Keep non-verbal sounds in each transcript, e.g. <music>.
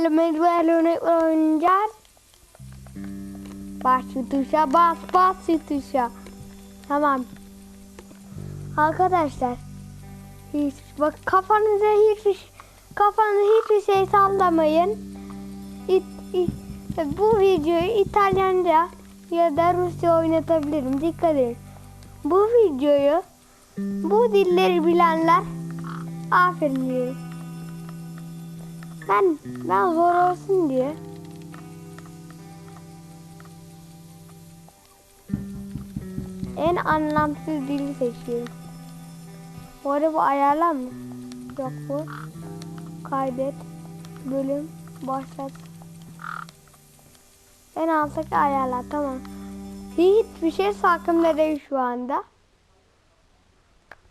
Elime elini oynayacağız. Bas şu tuşa bas bas tuşa. Tamam. Arkadaşlar. Hiç, bak kafanıza hiçbir kafanıza hiçbir şey sallamayın. İt, it, bu videoyu İtalyanca ya da Rusça oynatabilirim. Dikkat edin. Bu videoyu bu dilleri bilenler aferin diyorum. Ben ben zor olsun diye en anlamsız dili seçiyorum. Bu arada bu ayarlar mı? Yok bu. Kaydet. Bölüm. Başlat. En alttaki ayarlar. Tamam. Hiçbir şey sakımda değil şu anda.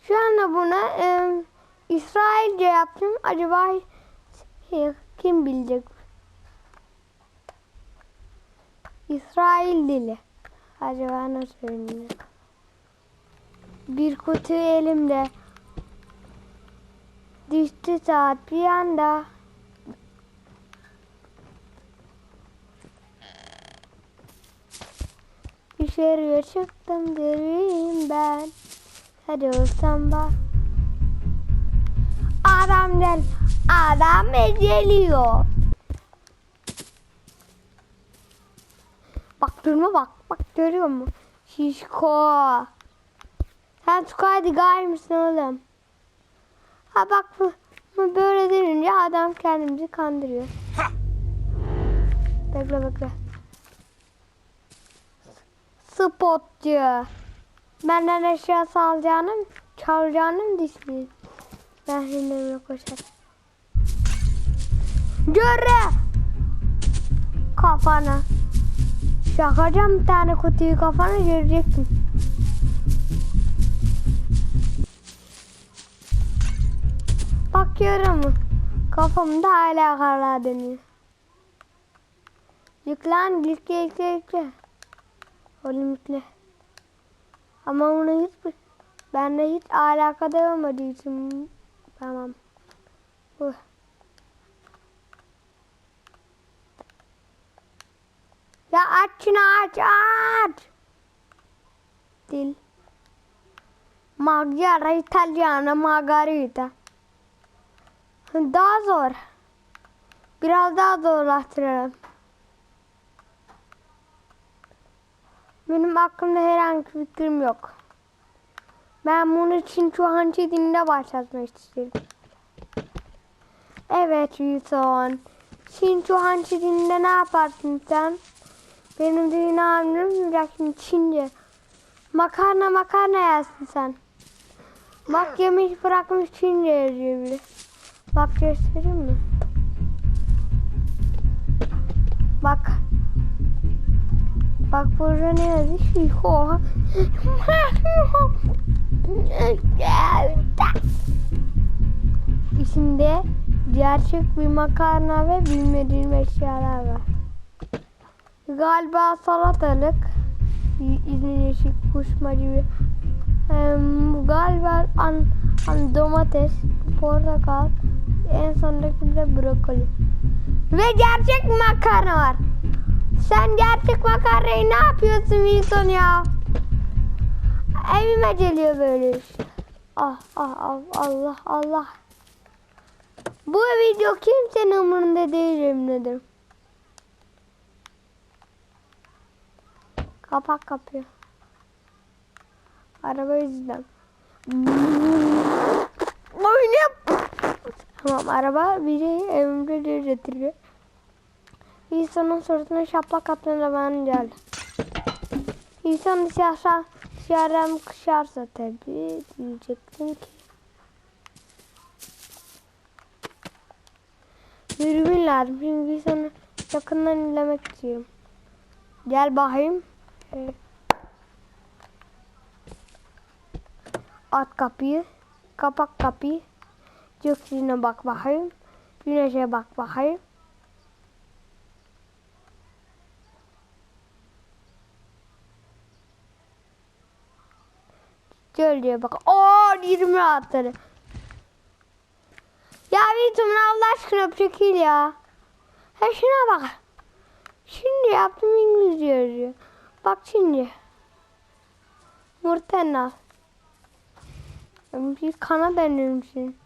Şu anda buna e, İsrailce yaptım. Acaba kim bilecek? İsrail dili. Acaba nasıl söyleniyor? Bir kutu elimde. Düştü saat bir anda. Dışarıya çıktım deriyim ben. Hadi olsam bak. Adam gel. Adam geliyor. Bak durma bak. Bak görüyor musun? Şişko. Sen Squid'ı gay mısın oğlum? Ha bak bu, bu böyle dönünce adam kendimizi kandırıyor. Bekle bekle. Spotçu. Benden eşya salacağını, çalacağını mı düşünüyorsun? Ben şimdi koşarım. Göre! Kafana. Şakacağım bir tane kutuyu kafana göreceksin. Bakıyorum. Kafamda hala karlar dönüyor. Yüklen, yükle, yükle, yükle. Oğlum yükle. Ama onu hiç, bende hiç alakadar olmadığı için tamam. Ya aç şunu aç aç. Dil. Magyar, İtalyan, Margarita. Daha zor. Biraz daha zorlaştıralım. Benim aklımda herhangi bir fikrim yok. Ben bunu için şu an dilinde başlatmak istiyorum. Evet Wilson. Çin Çuhan dilinde ne yaparsın sen? Benim dilini anlamayacaksın Çince. Makarna makarna yersin sen. Bak yemiş bırakmış Çince yazıyor. Bak göstereyim mi? Bak. Bak burada ne yazıyor? Şiko. İçinde gerçek bir makarna ve bilmediğim eşyalar var. Galiba salatalık, izin yeşil kuşma gibi. Galiba an, an domates, portakal, en sondaki de brokoli. Ve gerçek makarna var. Sen gerçek makarnayı ne yapıyorsun Wilson ya? Evime geliyor böyle işte. Ah ah ah Allah Allah. Bu video kimsenin umurunda değil yemin ederim. Kapak kapıyor. Araba yüzünden. Oynayıp. Tamam araba biri evimde getiriyor. İnsanın suratına şaplak attığında ben geldi. İnsan dışarıdan, dışarıdan kışarsa tabii diyecektim ki. Dürbün lazım çünkü insanı yakından izlemek istiyorum. Gel bakayım. Evet. At kapıyı. Kapak kapıyı. Gökyüzüne bak bakayım. Güneşe bak bakayım. Gölgeye bak. Oo 20 atları. Ya Vitum Allah aşkına çekil ya. Ha şuna bak. Şimdi yaptım İngilizce yazıyor. Bak şimdi. Murtenal. Bir Kanada misin?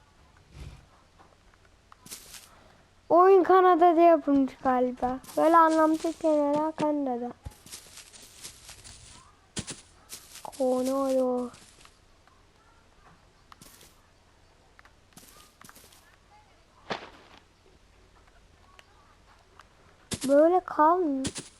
Oyun Kanada'da yapılmış galiba. Böyle anlamsız kenara Kanada'da. Konodo. Böyle kalmıyor.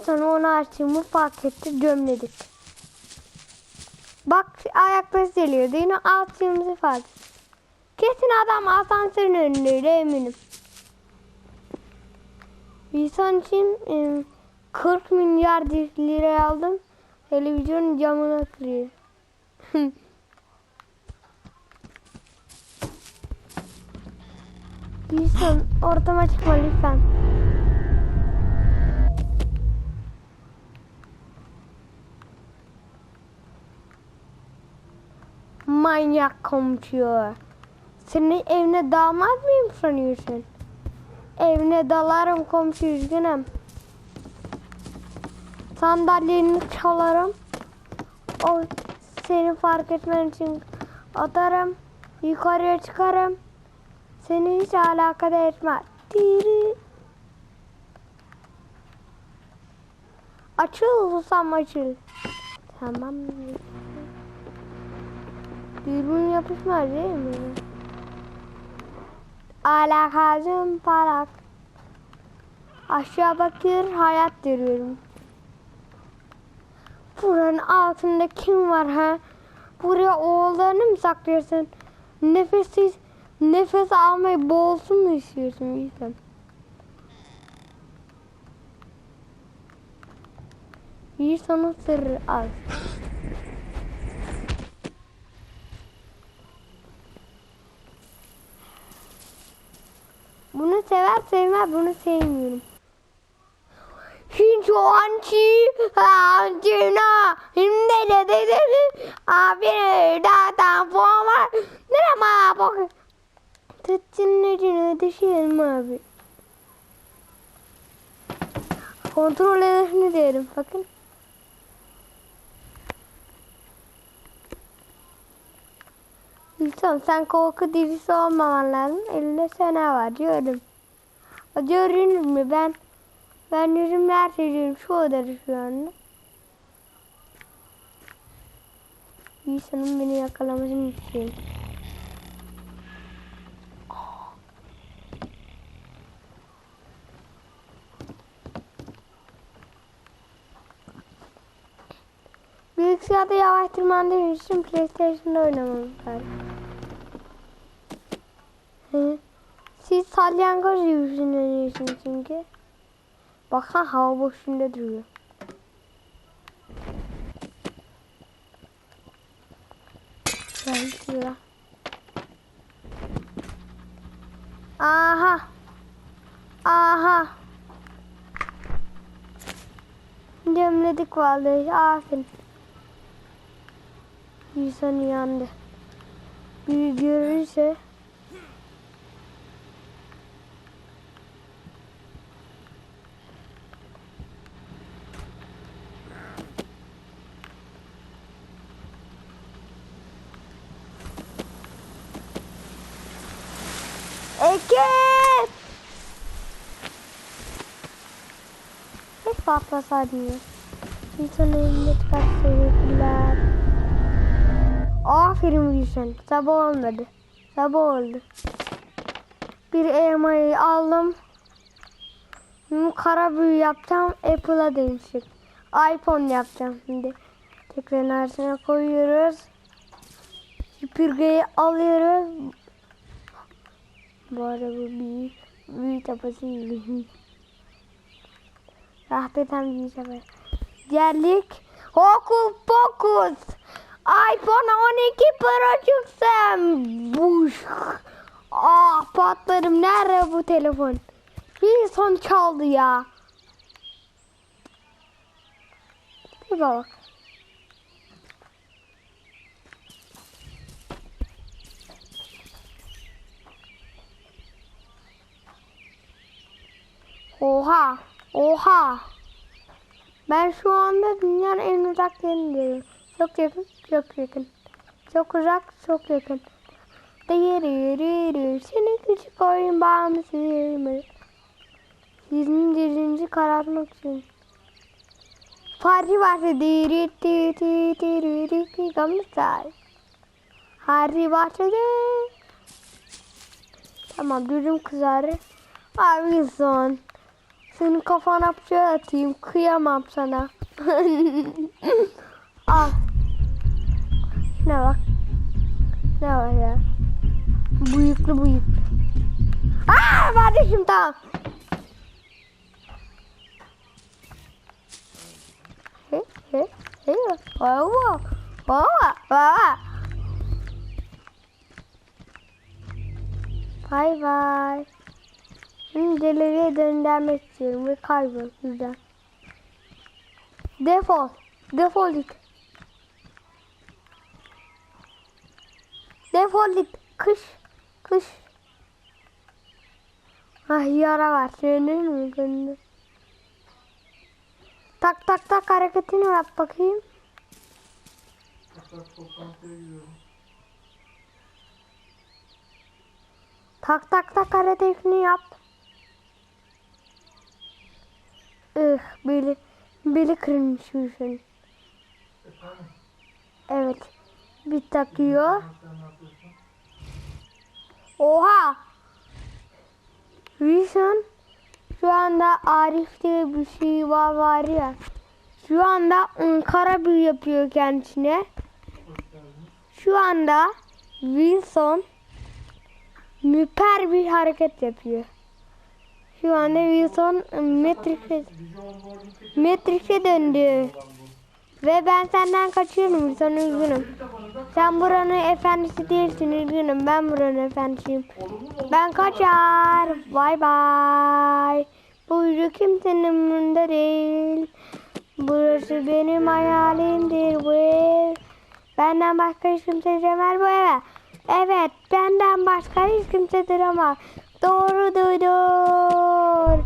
İnsan onu açtığımı fark etti gömledik. Bak ayakları geliyordu yine açtığımızı fark. Kesin adam asansörün önündeydi eminim. İnsan için e, 40 milyar lira aldım. Televizyonun camına kırıyor. <laughs> İnsan ortama çıkma lütfen. Manyak komşu. Senin evine damat mıyım sanıyorsun? Evine dalarım komşu üzgünüm. Sandalyeni çalarım. O seni fark etmen için atarım. Yukarıya çıkarım. Seni hiç alakadar etmez. Diri. Açıl susam açıl. Tamam. Dürbün yapışmaz değil mi? Alakazım parak. Aşağı bakır hayat görüyorum. Buranın altında kim var ha? Buraya oğullarını mı saklıyorsun? Nefessiz nefes almayı boğulsun mu istiyorsun İlkan? İnsanın sırrı az. Bunu sever sevmez bunu sevmiyorum. Hiç o ançı ançına şimdi de de de abi dağdan forma ne ama bak Tıttın ucunu düşüyorum abi. Kontrol edesini derim bakın. Lütfen sen korku dizisi olmaman lazım. Elinde sene var diyorum. O Görünür mü ben? Ben yüzümle her şey diyorum. Şu odada şu anda. İnsanın beni yakalamasını istiyorum. Bilgisayarda yavaş tırmandığım için PlayStation'da oynamamız lazım. Salyangoz oynuyorsunuz çünkü. Bakın hava boşluğunda duruyor. Şuraya. Aha. Aha. Gömledik vallahi. Aferin. İnsan uyandı. Bir görürse Ekip! Hiç patlasaydım ya. İnsanın elinde çıkar sevgiler. Aferin Gülşen. Sabah olmadı. Sabah oldu. Bir elmayı aldım. Kara büyü yapacağım. Apple'a değişik. iPhone yapacağım şimdi. Tekrar arasına koyuyoruz. Süpürgeyi alıyoruz. Bu arada bu büyük. Büyük tapası gibi. Rahmetten büyük tapası. Geldik. Hokus pokus. iPhone 12 Pro çıksın. Buş. Ah patlarım. Nerede bu telefon? Bir son çaldı ya. Bir bak. Oha. Oha. Ben şu anda dünyanın en uzak yerindeyim. Çok yakın, çok yakın. Çok uzak, çok yakın. Dıyırırırır, seni küçük oyun bağımsızım. Sizin dizinizi karartmak için. Parti varsa diri diri diri diri gamsal. Harry başladı. Tamam gözüm kızarı. Abi son. Senin kafana bıçağı atayım. Kıyamam sana. <laughs> Al. Ne bak. Ne var ya? Bıyıklı bıyıklı. Aa kardeşim tamam. He he he. Baba. Baba. Baba. Bay bay. Şimdi deliriye döndürmek istiyorum ve kaybol güzel. Defol. Defol git. Defol git. Kış. Kış. Ah yara var. Senin mi gönlü? Tak tak tak hareketini yap bakayım. Tak tak tak hareketini yap. Ih beli, beli kırılmış bir şey. Evet. Bir takıyor. Oha! Wilson şu anda Arif diye bir şey var, var ya. Şu anda Ankara büyü yapıyor kendisine. Şu anda Wilson müper bir hareket yapıyor. Şu anda Wilson Matrix'e Matrix'e döndü. Ve ben senden kaçıyorum Wilson üzgünüm. Sen buranın efendisi değilsin üzgünüm. Ben buranın efendisiyim. Ben kaçar. Bay bay. Bu yüzü kimsenin umurunda değil. Burası benim hayalimdir bu ev. Benden başka hiç kimse giremez bu eve. Evet benden başka hiç kimse duramaz. Doğru duydun.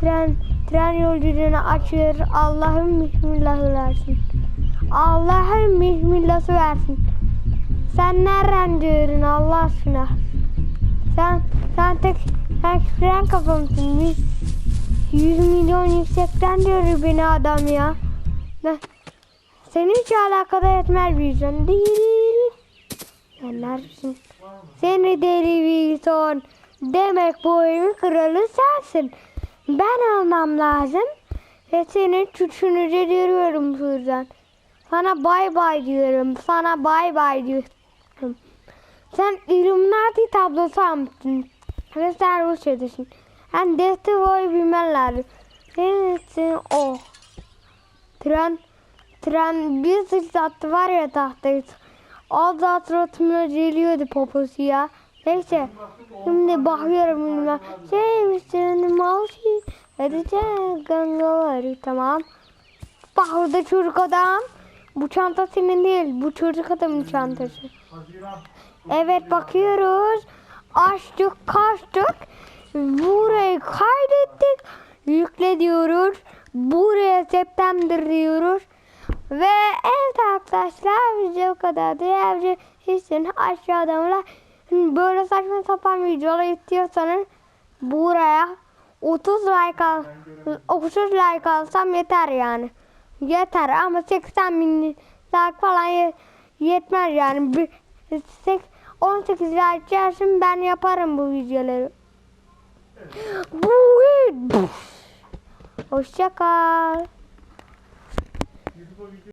Tren, tren yolculuğunu açıyor. Allah'ın bismillahı versin. Allah'ın bismillahı versin. Sen nereden diyorsun Allah aşkına? Sen sen tek sen fren kafamsın. 100 milyon yüksekten diyor beni adam ya. Seni hiç alakadar etmez bir insan değil. Sen neredesin? Seni deli bir son. Demek bu oyunun kralı sensin. Ben almam lazım. Ve senin çuçunu veriyorum şuradan. Sana bay bay diyorum. Sana bay bay diyorum. Sen Illuminati tablosu almışsın. Ve sen Rusya'dasın. Sen Desti Boy bilmen lazım. Senin o. Tren, tren bir zıplattı var ya tahtayı. O da suratımda geliyordu poposu ya. Neyse. Şimdi bakıyorum bilmem. Şey misin mavşi? Hadi gangaları tamam. Bak orada çocuk adam. Bu çanta senin değil. Bu çocuk adamın çantası. Evet bakıyoruz. Açtık kaçtık. Burayı kaydettik. Yükle diyoruz. Buraya September diyoruz. Ve evet arkadaşlar bize o kadar değerli hissin aşağıdan böyle saçma sapan videolar istiyorsanız buraya 30 like al 30 like alsam yeter yani. Yeter ama 80 bin like falan ye- yetmez yani. Bir, sek- 18 like gelsin ben yaparım bu videoları. Bu Hoşça kal. YouTube video